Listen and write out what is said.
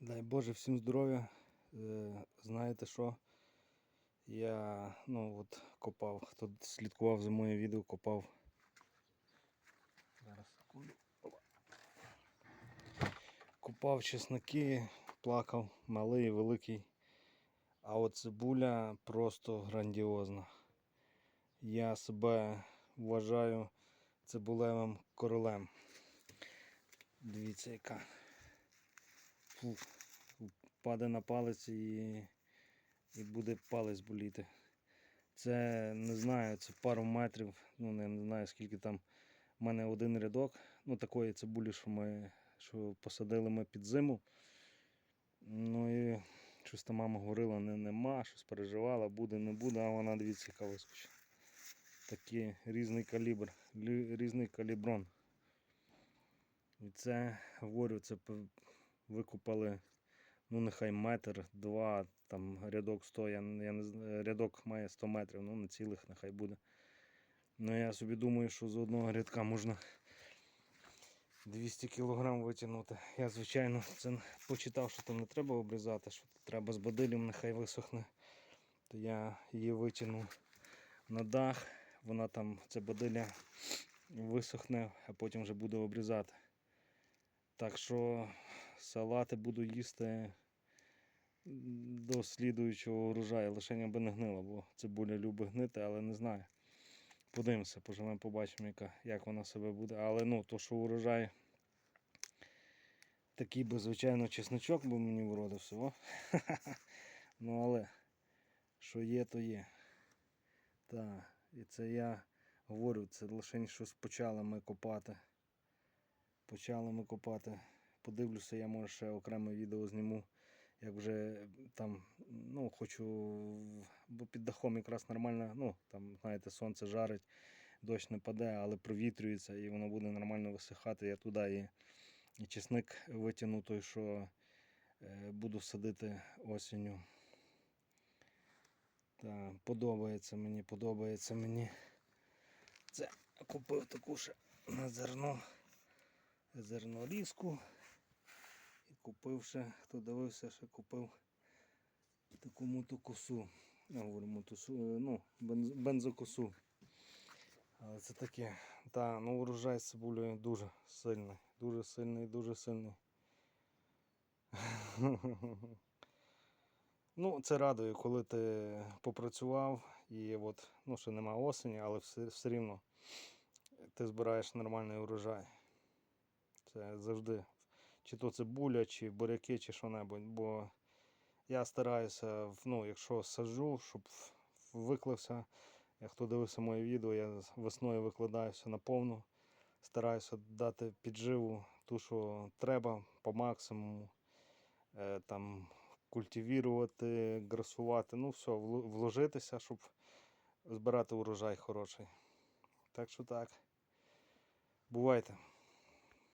Дай Боже всім здоров'я. Е, Знаєте що? Я ну, от, копав, хто слідкував за моє відео, копав. Зараз секунду. Опа. Копав чесноки, плакав, малий, великий. А от цибуля просто грандіозна. Я себе вважаю цибулевим королем. Дивіться яка. Фу, паде на палець і, і буде палець боліти. Це не знаю, це пару метрів, ну не, не знаю скільки там. У мене один рядок, ну такої цибулі, що ми що посадили ми під зиму. Ну і щось там мама говорила, не, нема, щось переживала, буде, не буде, а вона дивіться, яка вискочила. Такий різний калібр, різний каліброн. І це, говорю, це викупали, ну нехай метр, два, там рядок 100, я, я не рядок має 100 метрів, ну не цілих нехай буде. Ну я собі думаю, що з одного рядка можна 200 кг витягнути. Я, звичайно, це почитав, що там не треба обрізати, що треба з бадилем, нехай висохне. То я її витягну на дах, вона там, це бадиля висохне, а потім вже буду обрізати. Так що салати буду їсти до слідуючого урожаю, лише аби не гнила, бо цибуля любить гнити, але не знаю. Подивимося, поживемо, побачимо, яка, як вона себе буде. Але ну, то, що урожай такий би, звичайно, чесночок би мені вродився. О. ну але що є, то є. Так, і це я говорю, це лише щось почали ми копати. Почали ми копати. Подивлюся, я може ще окреме відео зніму. Як вже там, ну, хочу, бо під дахом якраз нормально, ну, там, знаєте, сонце жарить, дощ не паде, але провітрюється і воно буде нормально висихати. Я туди і, і чесник витягну той, що е, буду садити осінню. Так, подобається мені, подобається мені. Це купив таку ще на зерно, зернорізку. І купив ще, хто дивився, ще купив таку мотокосу. Я говорю, мотосу, е, ну, бенз, бензокосу. Але це таке. Та, ну урожай з цибулею дуже сильний. Дуже сильний, дуже сильний. Ну, це радує, коли ти попрацював і от, ну, ще нема осені, але все, все рівно ти збираєш нормальний урожай. Це завжди. Чи то цибуля, чи буряки, чи що-небудь. Бо я стараюся, ну, якщо саджу, щоб виклився. Як хто дивився моє відео, я весною викладаюся на повну. Стараюся дати підживу ту, що треба по максимуму. Е, там, культивірувати, грасувати, ну все, вложитися, щоб збирати урожай хороший. Так що так. Бувайте.